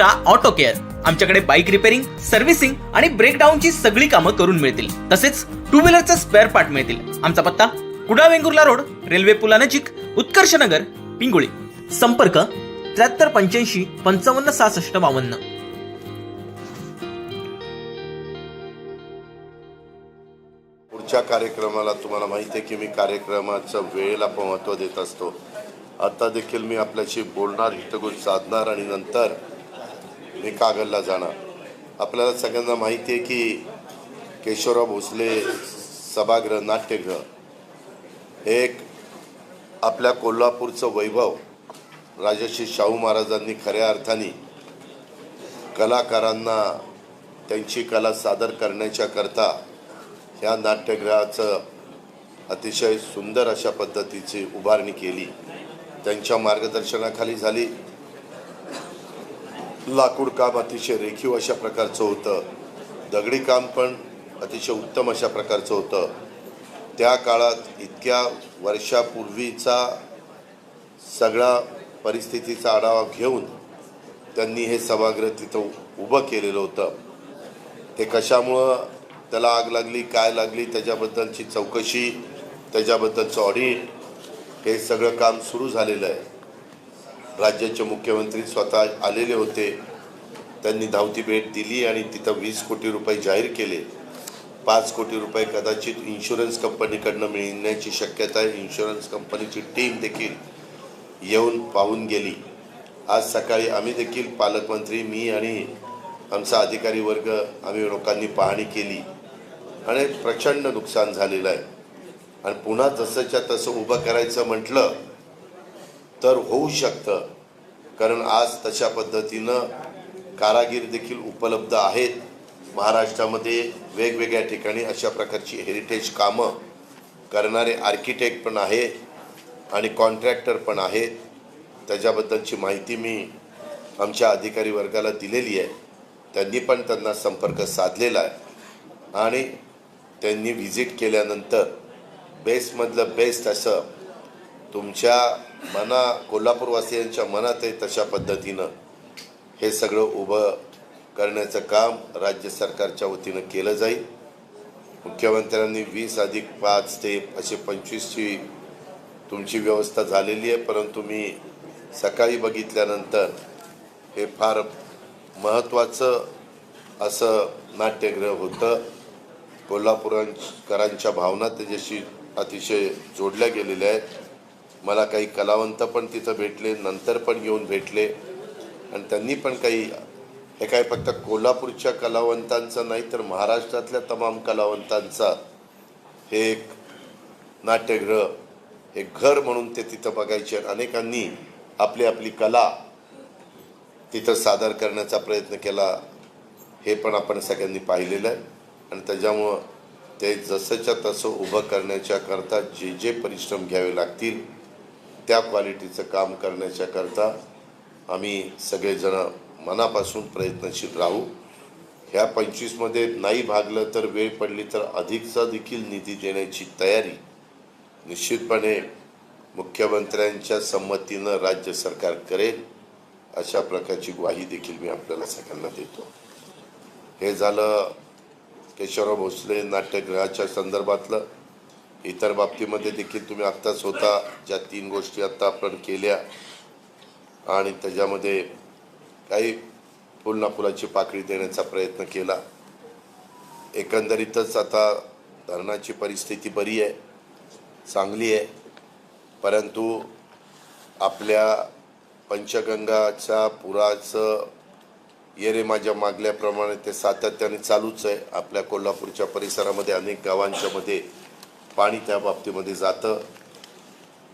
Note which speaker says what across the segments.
Speaker 1: मित्रा auto care आमच्याकडे bike repairing servicing आणि ब्रेकडाऊनची सगळी कामं करून मिळतील. तसेच टू व्हीलरचे स्पेअर पार्ट मिळतील. आमचा पत्ता कुडा वेंगुर्ला रोड रेल्वे पुलानजीक उत्कर्ष नगर पिंगुळी. संपर्क त्र्याहत्तर पंच्याऐंशी पंचावन्न सहासष्ट बावन्न.
Speaker 2: पुढच्या कार्यक्रमाला तुम्हाला माहिती आहे की मी कार्यक्रमाचं वेळेला महत्त्व देत असतो. आता देखील मी आपल्याशी बोलणार हितगुज साधणार आणि नंतर मी जाणं आपल्याला सगळ्यांना माहिती आहे की केशवराव भोसले सभागृह नाट्यगृह एक आपल्या कोल्हापूरचं वैभव. राजश्री शाहू महाराजांनी खऱ्या अर्थाने कलाकारांना त्यांची कला सादर करण्याच्या करता ह्या नाट्यगृहाचं अतिशय सुंदर अशा पद्धतीची उभारणी केली. त्यांच्या मार्गदर्शनाखाली झाली. लाकूड काम अतिशय रेखीव अशा प्रकारचं होतं. दगडी काम पण अतिशय उत्तम अशा प्रकारचं होतं. त्या काळात इतक्या वर्षापूर्वीचा सगळा परिस्थितीचा आढावा घेऊन त्यांनी हे सभागृह तिथं उभं केलेलं होतं. ते कशामुळं त्याला आग लागली काय लागली त्याच्याबद्दलची चौकशी त्याच्याबद्दलचं ऑडिट हे सगळं काम सुरू झालेलं आहे. राज्याचे मुख्यमंत्री स्वतः आलेले होते. त्यांनी धावती भेट दिली आणि तिथं वीस कोटी रुपये जाहीर केले. पाच कोटी रुपये कदाचित इन्शुरन्स कंपनीकडनं मिळण्याची शक्यता आहे. इन्शुरन्स कंपनीची टीम देखील येऊन पाहून गेली. आज सकाळी आम्ही देखील पालकमंत्री मी आणि आमचा अधिकारी वर्ग आम्ही लोकांनी पाहणी केली. आणि प्रचंड नुकसान झालेलं आहे. आणि पुन्हा जसंच्या तसं उभं करायचं म्हटलं तर होऊ शकतं. कारण आज तशा पद्धतीनं कारागीर देखील उपलब्ध आहेत. महाराष्ट्रामध्ये वेगवेगळ्या ठिकाणी अशा प्रकारची हेरिटेज कामं करणारे आर्किटेक्ट पण आहे आणि कॉन्ट्रॅक्टर पण आहेत त्याच्याबद्दलची माहिती मी आमच्या अधिकारी वर्गाला दिलेली आहे. त्यांनी पण त्यांना संपर्क साधलेला आहे. आणि त्यांनी व्हिजिट केल्यानंतर बेस्टमधलं बेस्ट असं तुमच्या मना कोल्हापूरवासियांच्या मनात आहे तशा पद्धतीनं हे सगळं उभं करण्याचं काम राज्य सरकारच्या वतीनं केलं जाईल. मुख्यमंत्र्यांनी वीस अधिक पाच ते असे पंचवीसची तुमची व्यवस्था झालेली आहे परंतु मी सकाळी बघितल्यानंतर हे फार महत्त्वाचं असं नाट्यगृह होतं. कोल्हापूरकरांच्या भावना त्याच्याशी अतिशय जोडल्या गेलेल्या आहेत. मला काही कलावंत पण तिथं भेटले नंतर पण येऊन भेटले. आणि त्यांनी पण काही हे काय फक्त कोल्हापूरच्या कलावंतांचं नाही तर महाराष्ट्रातल्या तमाम कलावंतांचा हे एक नाट्यगृह हे घर म्हणून ते तिथं बघायचे अनेकांनी आपली आपली कला तिथं सादर करण्याचा प्रयत्न केला हे पण आपण सगळ्यांनी पाहिलेलं आहे. आणि त्याच्यामुळं ते जसंच्या तसं उभं करण्याच्या करता जे जे परिश्रम घ्यावे लागतील त्या क्वालिटीचं काम करण्याच्याकरता आम्ही सगळेजणं मनापासून प्रयत्नशील राहू. ह्या पंचवीसमध्ये नाही भागलं तर वेळ पडली तर अधिकचा देखील निधी देण्याची तयारी निश्चितपणे मुख्यमंत्र्यांच्या संमतीनं राज्य सरकार करेल अशा प्रकारची ग्वाही देखील मी आपल्याला सगळ्यांना देतो. हे झालं केशवराव भोसले नाट्यगृहाच्या संदर्भातलं. इतर बाबतीमध्ये देखील तुम्ही आत्ता स्वतः ज्या तीन गोष्टी आत्ता आपण केल्या. आणि त्याच्यामध्ये काही फुलना फुलाची पाकळी देण्याचा प्रयत्न केला. एकंदरीतच आता धरणाची परिस्थिती बरी आहे चांगली आहे. परंतु आपल्या पंचगंगाच्या पुराचं येरे माझ्या मागल्याप्रमाणे ते सातत्याने चालूच आहे. आपल्या कोल्हापूरच्या परिसरामध्ये अनेक गावांच्यामध्ये पाणी त्या बाबतीमध्ये जातं.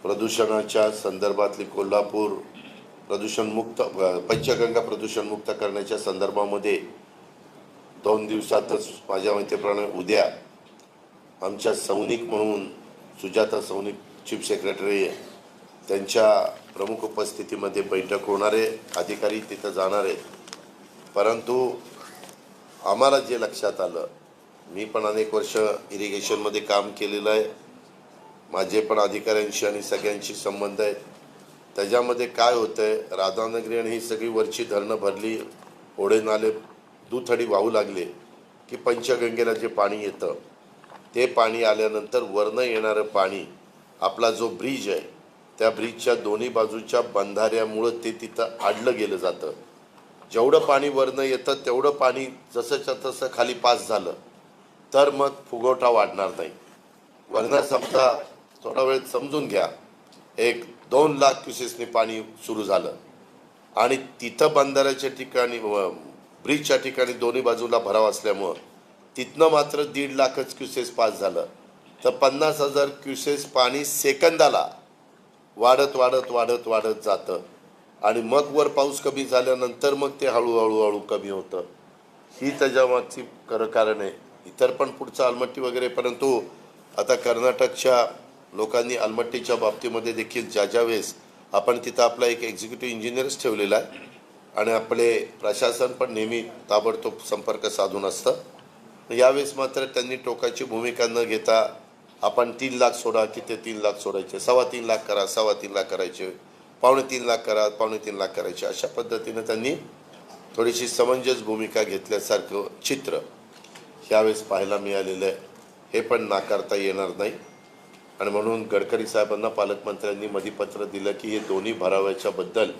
Speaker 2: प्रदूषणाच्या संदर्भातली कोल्हापूर प्रदूषणमुक्त पंचगंगा प्रदूषणमुक्त करण्याच्या संदर्भामध्ये दोन दिवसातच माझ्या माहितीप्रमाणे उद्या आमच्या सौनिक म्हणून सुजाता सौनिक चीफ सेक्रेटरी त्यांच्या प्रमुख उपस्थितीमध्ये बैठक होणारे अधिकारी तिथं जाणार आहेत. परंतु आम्हाला जे लक्षात आलं मी पण अनेक वर्ष इरिगेशनमध्ये काम केलेलं आहे. माझे पण अधिकाऱ्यांशी आणि सगळ्यांशी संबंध आहेत. त्याच्यामध्ये काय होतंय राधानगरी आणि ही सगळी वरची धरणं भरली ओढे नाले दुथडी वाहू लागले की पंचगंगेला जे पाणी येतं ते पाणी आल्यानंतर वरनं येणारं पाणी आपला जो ब्रिज आहे त्या ब्रिजच्या दोन्ही बाजूच्या बंधाऱ्यामुळं ते तिथं आडलं गेलं जातं. जेवढं पाणी वरनं येतं तेवढं पाणी जसंच्या तसं खाली पास झालं. तर मग फुगवटा वाढणार नाही. वरनं थोडा वेळ समजून घ्या. एक दोन लाख क्युसेसने पाणी सुरू झालं. आणि तिथं बंधाऱ्याच्या ठिकाणी ब्रिजच्या ठिकाणी दोन्ही बाजूला भराव असल्यामुळं तिथनं मात्र दीड लाखच क्युसेस पास झालं. तर पन्नास हजार क्युसेस पाणी सेकंदाला वाढत वाढत वाढत वाढत जातं. आणि मग वर पाऊस कमी झाल्यानंतर मग ते हळूहळू हळू कमी होतं. ही त्याच्यामागची खरं कारण आहे. इतर पण पुढचं आलमट्टी वगैरे परंतु आता कर्नाटकच्या लोकांनी आलमट्टीच्या बाबतीमध्ये देखील ज्या ज्या वेळेस आपण तिथं आपला एक एक्झिक्युटिव्ह इंजिनियरच ठेवलेला आहे आणि आपले प्रशासन पण नेहमी ताबडतोब संपर्क साधून असतं यावेळेस मात्र त्यांनी टोकाची भूमिका न घेता आपण तीन लाख सोडा की ते तीन लाख सोडायचे सव्वा तीन लाख करा सव्वा तीन लाख करायचे पावणे तीन लाख करा पावणे तीन लाख करायचे अशा पद्धतीनं त्यांनी थोडीशी समंजस भूमिका घेतल्यासारखं चित्र ह्यावेळेस पाहायला मिळालेलं आहे. हे पण नाकारता येणार नाही. आणि म्हणून गडकरी साहेबांना पालकमंत्र्यांनी मध्ये पत्र दिलं की हे दोन्ही भरावयाच्याबद्दल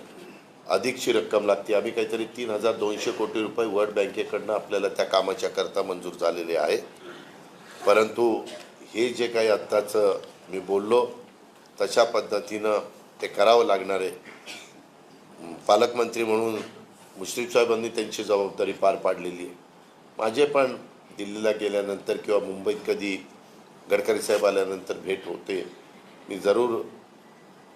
Speaker 2: अधिकची रक्कम लागते. आम्ही काहीतरी तीन हजार दोनशे कोटी रुपये वर्ल्ड बँकेकडनं आपल्याला त्या कामाच्या करता मंजूर झालेले आहे. परंतु हे जे काही आत्ताचं मी बोललो तशा पद्धतीनं ते करावं लागणार आहे. पालकमंत्री म्हणून मुश्रीफ साहेबांनी त्यांची जबाबदारी पार पाडलेली आहे. माझे पण दिल्लीला गेल्यानंतर किंवा मुंबईत कधी गडकरी साहेब आल्यानंतर भेट होते. मी जरूर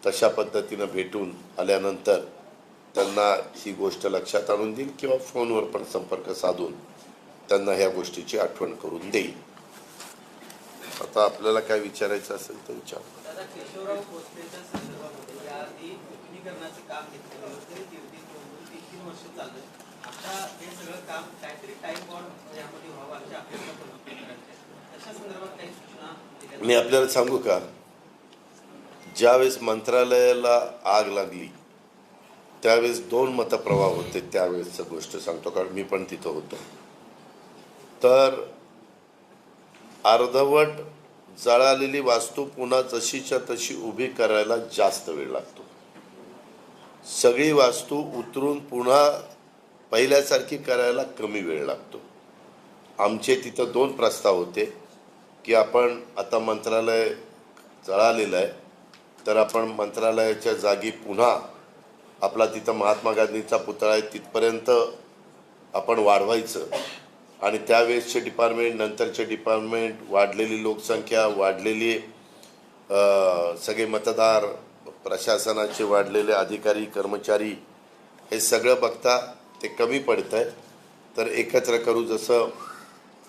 Speaker 2: तशा पद्धतीनं भेटून आल्यानंतर त्यांना ही गोष्ट लक्षात आणून देईल किंवा फोनवर पण संपर्क साधून त्यांना ह्या गोष्टीची आठवण करून देईल आता आपल्याला काय विचारायचं असेल तर विचार.
Speaker 3: काम
Speaker 2: मी आपल्याला सांगू का? ज्यावेळेस मंत्रालयाला आग लागली त्यावेळेस दोन मतप्रवाह होते त्यावेळेसचं गोष्ट सांगतो कारण मी पण तिथं होतो. तर अर्धवट जळालेली वास्तू पुन्हा जशीच्या तशी उभी करायला जास्त वेळ लागतो. सगळी वास्तू उतरून पुन्हा पहिल्यासारखी करायला कमी वेळ लागतो. आमचे तिथं दोन प्रस्ताव होते की आपण आता मंत्रालय जळालेलं आहे तर आपण मंत्रालयाच्या जागी पुन्हा आपला तिथं महात्मा गांधींचा पुतळा आहे तिथपर्यंत आपण वाढवायचं. आणि त्यावेळेसचे डिपार्टमेंट नंतरचे डिपार्टमेंट वाढलेली लोकसंख्या वाढलेली सगळे मतदार प्रशासनाचे वाढलेले अधिकारी कर्मचारी हे सगळं बघता ते कमी पडत आहे तर एकत्र करू जसं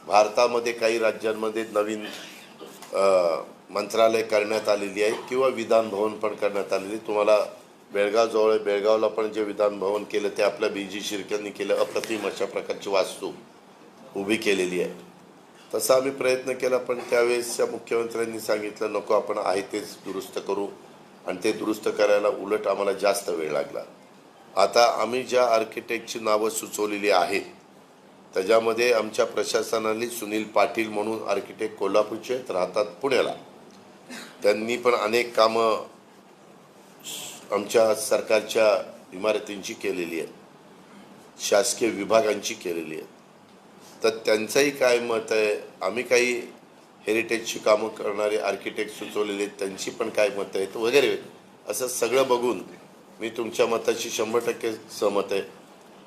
Speaker 2: भारतामध्ये काही राज्यांमध्ये नवीन मंत्रालय करण्यात आलेली आहे किंवा विधानभवन पण करण्यात आलेली तुम्हाला बेळगावजवळ बेळगावला पण जे विधानभवन केलं ते आपल्या बी. जी. शिर्क्यांनी केलं. अप्रतिम अशा प्रकारची वास्तू उभी केलेली आहे. तसा आम्ही प्रयत्न केला पण त्यावेळेसच्या मुख्यमंत्र्यांनी सांगितलं नको आपण आहे तेच दुरुस्त करू. आणि ते दुरुस्त करायला उलट आम्हाला जास्त वेळ लागला. आता आम्ही ज्या आर्किटेक्टची नावं सुचवलेली आहेत त्याच्यामध्ये आमच्या प्रशासनाने सुनील पाटील म्हणून आर्किटेक्ट कोल्हापूरचे आहेत, राहतात पुण्याला. त्यांनी पण अनेक कामं आमच्या सरकारच्या इमारतींची केलेली आहेत शासकीय विभागांची केलेली आहेत. तर त्यांचंही काय मत आहे आम्ही काही हेरिटेजची कामं करणारे आर्किटेक्ट सुचवलेले आहेत त्यांची पण काय मतं आहेत वगैरे असं सगळं बघून मी तुमच्या मताशी शंभर टक्के सहमत आहे.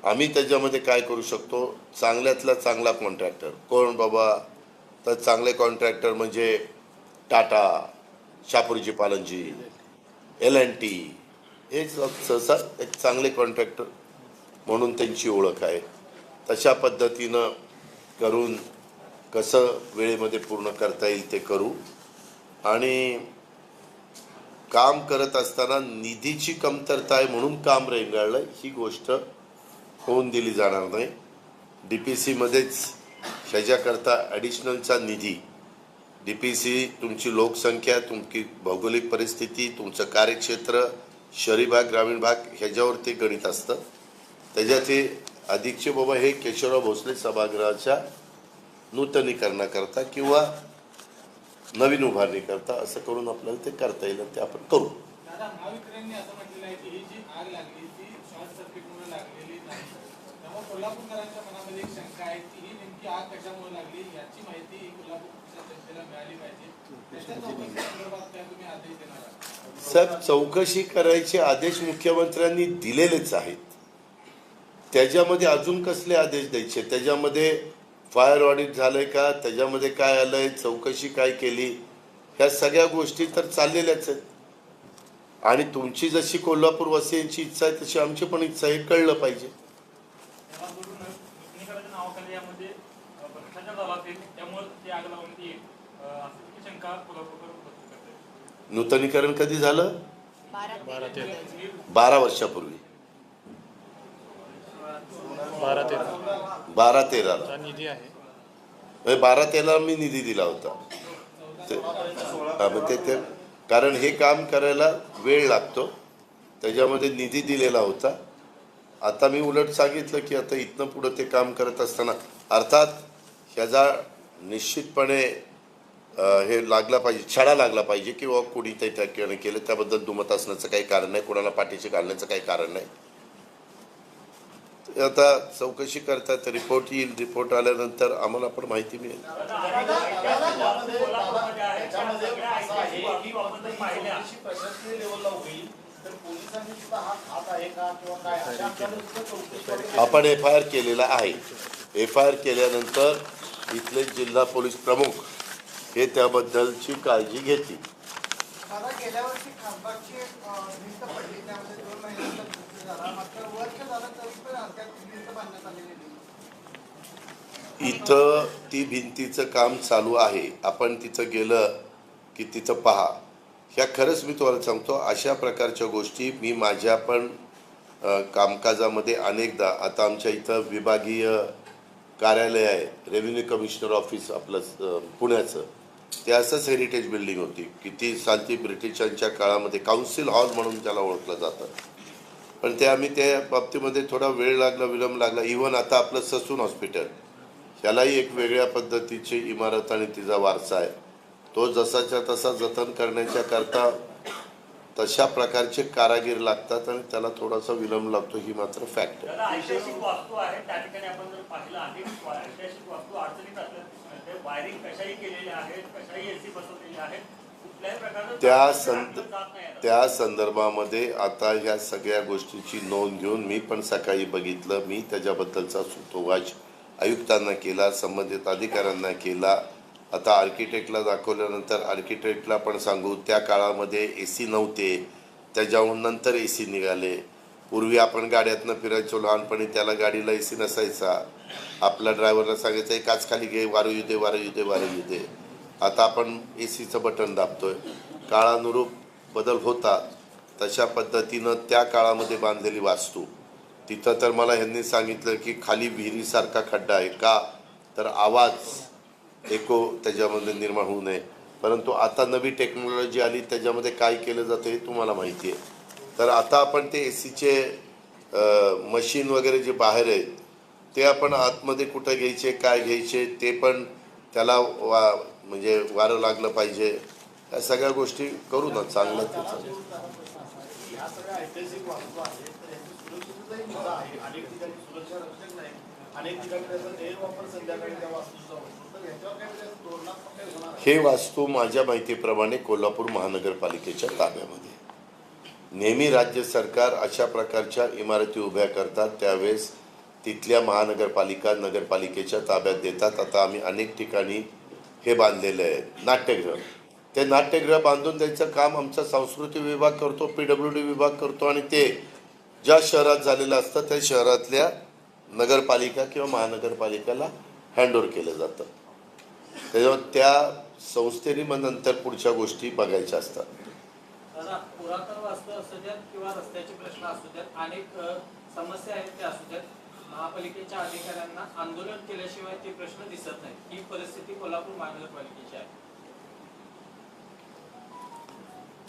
Speaker 2: आम्ही त्याच्यामध्ये काय करू शकतो? चांगल्यातला चांगला कॉन्ट्रॅक्टर कोण बाबा? तर चांगले कॉन्ट्रॅक्टर म्हणजे Tata Shapoorji Pallonji L N T हे सहसा एक चांगले कॉन्ट्रॅक्टर म्हणून त्यांची ओळख आहे. तशा पद्धतीनं करून कसं वेळेमध्ये पूर्ण करता येईल ते करू. आणि काम करत असताना निधीची कमतरता आहे म्हणून काम रेंगाळलं. ही गोष्ट होऊन दिली जाणार नाही. डी पी सीमध्येच ह्याच्याकरता ॲडिशनलचा निधी. डी पी सी तुमची लोकसंख्या तुमची भौगोलिक परिस्थिती तुमचं कार्यक्षेत्र शहरी भाग ग्रामीण भाग ह्याच्यावर ते गणित असतं. त्याच्यात हे अधिकचे बाबा हे केशवराव भोसले सभागृहाच्या नूतनीकरणाकरता किंवा नवीन उभारणी करता असं करून आपल्याला ते करता येईल ते आपण करू.
Speaker 4: ही ही
Speaker 2: साहेब चौकशी करायचे आदेश मुख्यमंत्र्यांनी दिलेलेच आहेत. त्याच्यामध्ये अजून कसले आदेश द्यायचे? त्याच्यामध्ये फायर ऑडिट झालंय का? त्याच्यामध्ये काय आलंय? चौकशी काय केली? ह्या सगळ्या गोष्टी तर चाललेल्याच आहेत. आणि तुमची जशी कोल्हापूर वासियांची इच्छा आहे तशी आमची पण इच्छा आहे. हे कळलं पाहिजे. नूतनीकरण कधी झालं?
Speaker 5: बारा
Speaker 2: वर्षापूर्वी.
Speaker 5: बारा तेरा.
Speaker 2: बारा तेराला.
Speaker 5: चा निधी आहे.
Speaker 2: म्हणजे बारा तेला मी निधी दिला होता. ते- हा, मग ते ते कारण हे काम करायला वेळ लागतो. त्याच्यामध्ये निधी दिलेला होता. आता मी उलट सांगितलं की आता इथनं पुढं ते काम करत असताना अर्थात ह्याचा निश्चितपणे अं, हे लागला पाहिजे छडा लागला पाहिजे किंवा कोणी त्या ठिकाणी केलं त्याबद्दल दुमत असण्याचं काही कारण नाही कोणाला पाठीशी घालण्याचं काही कारण नाही. आता चौकशी करतात रिपोर्ट येईल. रिपोर्ट आल्यानंतर आम्हाला पण माहिती मिळेल.
Speaker 6: आपण
Speaker 2: एफ आय आर केलेला आहे. एफ आय आर केल्यानंतर इथले जिल्हा पोलीस प्रमुख हे त्याबद्दलची काळजी घेतील
Speaker 7: दादा गेल्या वर्षी खासबागची एक, अ, भिंत पडली त्यामध्ये दोन महिन्यांचा मृत्यू झाला मात्र वर्ष झालं तरी पण अद्याप ती भिंत बांधण्यात आलेली नाही
Speaker 2: इथं ती भिंतीचं काम चालू आहे. आपण तिथं गेलं की तिथं पहा. ह्या खरंच मी तुम्हाला सांगतो अशा प्रकारच्या गोष्टी मी माझ्या पण कामकाजामध्ये अनेकदा आता आमच्या इथं विभागीय कार्यालय आहे रेव्हेन्यू कमिशनर ऑफिस आपलं पुण्याचं. ते असंच हेरिटेज बिल्डिंग होती किती सांगती ब्रिटिशांच्या काळामध्ये काउन्सिल हॉल म्हणून त्याला ओळखलं जातं. पण ते आम्ही त्या बाबतीमध्ये थोडा वेळ लागला विलंब लागला इव्हन आता आपलं ससून हॉस्पिटल ह्यालाही एक वेगळ्या पद्धतीची इमारत आणि तिचा वारसा आहे. तो जसाच्या तसा जतन करण्याच्या करता तशा प्रकारचे कारागीर लागतात आणि त्याला थोडासा विलंब लागतो ही मात्र फॅक्ट
Speaker 6: त्या
Speaker 2: संद. त्या संदर्भामध्ये आता ह्या सगळ्या गोष्टीची नोंद घेऊन मी पण सकाळी बघितलं. मी त्याच्याबद्दलचा सुतोवाच आयुक्तांना केला संबंधित अधिकाऱ्यांना केला. आता आर्किटेक्टला दाखवल्यानंतर आर्किटेक्टला पण सांगू त्या काळामध्ये ए सी नव्हते. त्याच्याहून नंतर ए सी निघाले. पूर्वी आपण गाड्यातनं फिरायचो लहानपणी त्याला गाडीला ए सी नसायचा. आपल्या ड्रायव्हरला सांगायचं आहे काच खाली घे वारू येऊ दे वारं येऊ दे वारं येऊ दे. आता आपण ए सीचं बटन दाबतोय. काळानुरूप बदल होतात. तशा पद्धतीनं त्या काळामध्ये बांधलेली वास्तू. तिथं तर मला ह्यांनी सांगितलं की खाली विहिरीसारखा खड्डा आहे का? तर आवाज एको त्याच्यामध्ये निर्माण होऊ नये. परंतु आता नवी टेक्नॉलॉजी आली त्याच्यामध्ये काय केलं जातं हे तुम्हाला माहिती आहे. तर आता आपण ते ए सीचे मशीन वगैरे जे बाहेर आहेत ते आपण आतमध्ये कुठं घ्यायचे काय घ्यायचे ते पण त्याला वा म्हणजे वारं लागलं पाहिजे. या सगळ्या गोष्टी करू ना चांगलं त्याचं.
Speaker 4: ह्या मुद्दा आहे अनेक ठिकाणी सुरक्षा रक्षक नाही अनेक ठिकाणी त्याचा गैरवापर संध्याकाळी त्या वास्तूचा होतो तर काय धोरणात्मक काय होणार
Speaker 2: हे वास्तू माझ्या माहितीप्रमाणे कोल्हापूर महानगरपालिकेच्या ताब्यामध्ये. नेहमी राज्य सरकार अशा प्रकारच्या इमारती उभ्या करतात त्यावेळेस तिथल्या महानगरपालिका नगरपालिकेच्या ताब्यात देतात. आता आम्ही अनेक ठिकाणी हे बांधलेले आहे. नाट्यगृह. ते नाट्यगृह बांधून त्यांचं काम आमचा सांस्कृतिक विभाग करतो पी डब्ल्यू डी विभाग करतो आणि ते ज्या शहरात झालेलं असतं त्या शहरातल्या नगरपालिका किंवा महानगरपालिकेला हँडओव्हर केलं जातं. त्याच्यामुळे त्या संस्थेने मग नंतर पुढच्या गोष्टी बघायच्या असतात.
Speaker 3: पुरातन वास्तू असू द्यात किंवा रस्त्याचे प्रश्न असू द्यात अनेक समस्या आहेत त्या असू द्यात. महापालिकेच्या अधिकाऱ्यांना आंदोलन केल्याशिवाय ते प्रश्न दिसत नाही ही परिस्थिती कोल्हापूर महानगरपालिकेची आहे.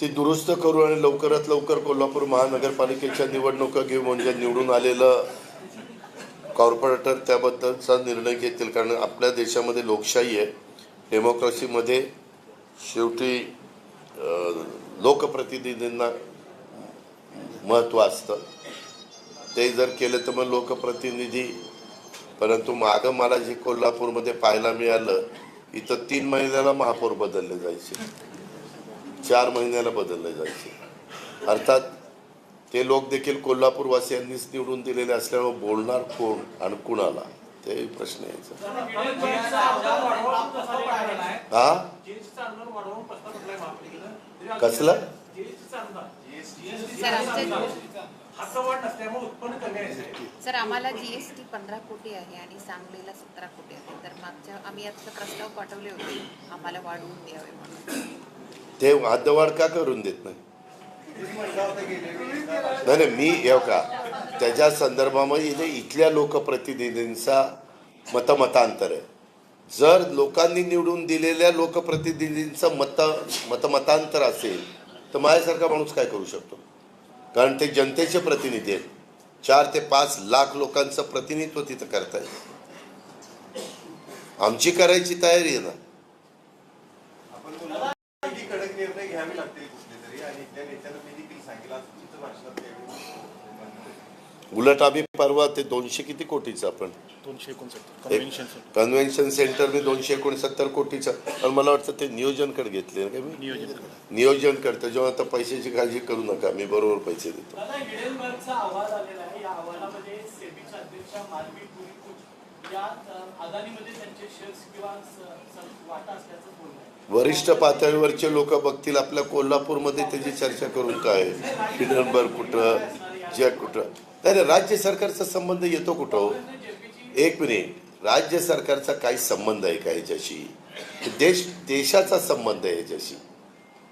Speaker 2: ती दुरुस्त करू आणि लवकरात लवकर कोल्हापूर महानगरपालिकेच्या निवडणुका घेऊ म्हणजे निवडून आलेलं कॉर्पोरेटर त्याबद्दलचा निर्णय घेतील. कारण आपल्या देशामध्ये लोकशाही आहे. डेमोक्रेसीमध्ये शेवटी लोकप्रतिनिधींना महत्त्व असतं. ते जर केलं तर मग लोकप्रतिनिधी परंतु मागं मला जे कोल्हापूरमध्ये पाहायला मिळालं इथं तीन महिन्याला महापौर बदलले जायचे. चार महिन्याला बदलले जायचे. अर्थात ते लोक देखील कोल्हापूरवासियांनीच निवडून दिलेले असल्यामुळे बोलणार कोण आणि कुणाला? ते प्रश्न यायचा हा कसला?
Speaker 8: सर आमच्या
Speaker 4: वाढ नसल्यामुळे उत्पन्न कमी आहे
Speaker 8: सर आम्हाला जीएसटी पंधरा कोटी आहे आणि सांगलीला सतरा कोटी आहे. तर मागच्या आम्ही आता प्रस्ताव पाठवले होते. आम्हाला वाढवून द्यावे म्हणून.
Speaker 2: ते हद्दवाढ का करून देत नाही. नाही नाही मी येऊ का त्याच्या संदर्भामध्ये इथे इथल्या लोकप्रतिनिधींचा मतमतांतर आहे. जर लोकांनी निवडून दिलेल्या लोकप्रतिनिधींचं मत मतमतांतर असेल तर माझ्यासारखा माणूस काय करू शकतो? कारण ते जनतेचे प्रतिनिधी आहेत. चार ते पाच लाख लोकांचं प्रतिनिधित्व तिथं करतायत. आमची करायची तयारी आहे ना
Speaker 9: ही कडक निर्णय घ्यावे लागतील कुठले तरी आणि त्या नेत्यांना मी देखील सांगितलं आज चुकीचं भाषणात त्यावेळी
Speaker 2: उलट आम्ही परवा ते दोनशे किती कोटीचं आपण?
Speaker 5: दोनशे एकोणसत्तर. कन्व्हेन्शन
Speaker 2: कन्व्हेन्शन सेंटर मी दोनशे एकोणसत्तर कोटीचं. पण मला वाटतं ते नियोजनकडे घेतले ना मी?
Speaker 5: नियोजन करा
Speaker 2: नियोजन करतं जेव्हा आता पैशाची काळजी करू नका मी बरोबर पैसे देतो. वरिष्ठ पातळीवरचे लोक बघतील आपल्या कोल्हापूरमध्ये त्याची चर्चा करून काय. हिडनबर्ग कुठं जग कुठं. तर राज्य सरकारचा संबंध येतो कुठं? एक मिनिट. राज्य सरकारचा काही संबंध आहे का ह्याच्याशी? देश देशाचा संबंध आहे ह्याच्याशी.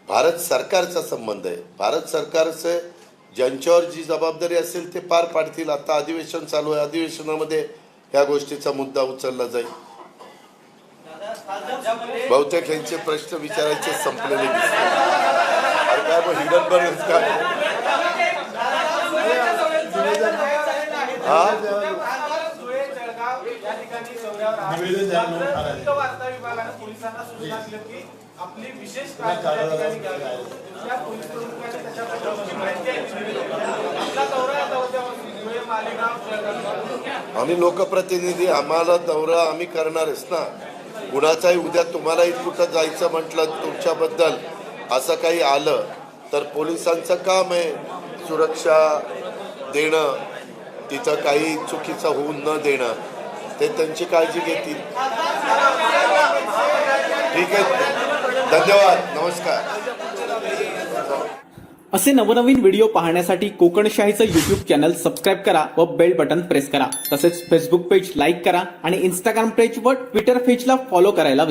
Speaker 2: भारत सरकारचा संबंध आहे. भारत सरकारचं ज्यांच्यावर जी जबाबदारी असेल ते पार पाडतील. आता अधिवेशन चालू आहे. अधिवेशनामध्ये ह्या गोष्टीचा मुद्दा उचलला जाईल. बहुतेक यांचे प्रश्न विचारायचे संपलेले दिसतात. काय मग हिडनबर्ग काय? आम्ही लोकप्रतिनिधी आम्हाला दौरा आम्ही करणारच ना? कुणाचाही उद्या तुम्हालाही कुठं जायचं म्हटलं तुमच्याबद्दल असं काही आलं तर पोलिसांचं काम आहे सुरक्षा देणं. तिचं काही चुकीचं होऊन न देणं ते त्यांची काळजी घेतील. ठीक आहे. धन्यवाद. नमस्कार.
Speaker 1: असे नवनवीन व्हिडिओ पाहण्यासाठी कोकणशाहीचं युट्यूब चॅनल सबस्क्राईब करा व बेल बटन प्रेस करा. तसेच फेसबुक पेज लाईक करा आणि इंस्टाग्राम पेज व ट्विटर पेजला फॉलो करायला